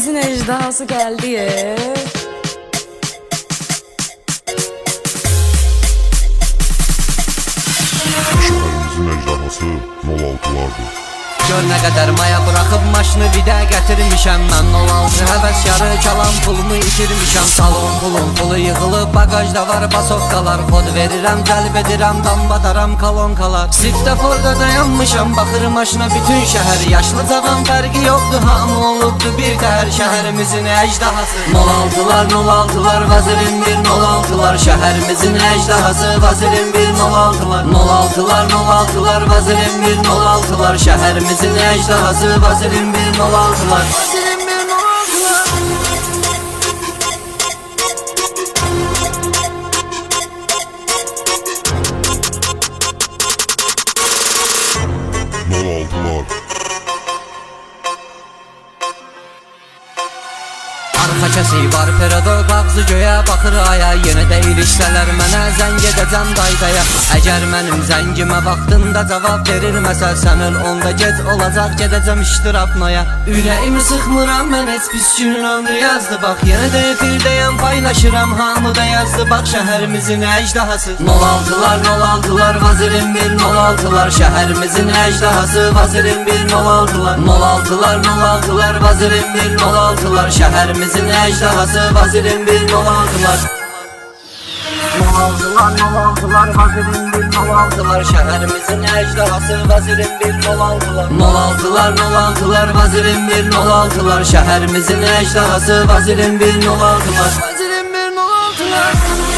Şehrimizin ejderhası geldi ya. Şəhərimizin əcdahası 06-lardır. Gör nə qədər maya buraxıb maşını vidə gətirmişəm Mən 06 həvəskarı kalan pulumu itirmişəm Salon pulun pulu yığılıb bagajda var basovkalar Kod verirəm cəlb edirəm dambadaram kolonkalar Sviftoforda dayanmışam baxır maşına bütün şəhər Yaşlı cavan fərqi yoxdur hamı olubdu bir təhər Şəhərimizin əcdahası 06-lar 06-lar vazirin bir 06-lar Şəhərimizin əcdahası vazirin bir 06-lar 06-lar 06-lar vazirin bir 06-lar Şəhərimizin əcdahası vazirin bir 06-lar Vazirin Arxa kəsi var perodok ağzı göyə baxır aya. Yenə də ilişsələr mənə zəng edəcəm qaydaya Əgər mənim zəngimə vaxtında cavab verilməsə Sənin onda gec olacaq gedəcəm iştirafnaya Ürəyimi sıxmıram mən heç pis günün ömrü yazdı. Bax Yenə də efirdəyəm paylaşıram hamı da yazdı. Bax Şəhərimizin əcdahası 06-lar 06-lar vazirin bir 06-lar Şəhərimizin əcdahası vazirin bir 06-lar 06-lar 06-lar vazirin bir 06-lar Şəhərimizin əcdahası vazirin bir 06-lar 06'lar 06'lar vazirin bir 06'lar Şehrimizin ecdahası vazirin bir 06'lar 06'lar 06'lar vazirin bir 06'lar Şehrimizin ecdahası vazirin bir 06'lar Vazirin bir 06'lar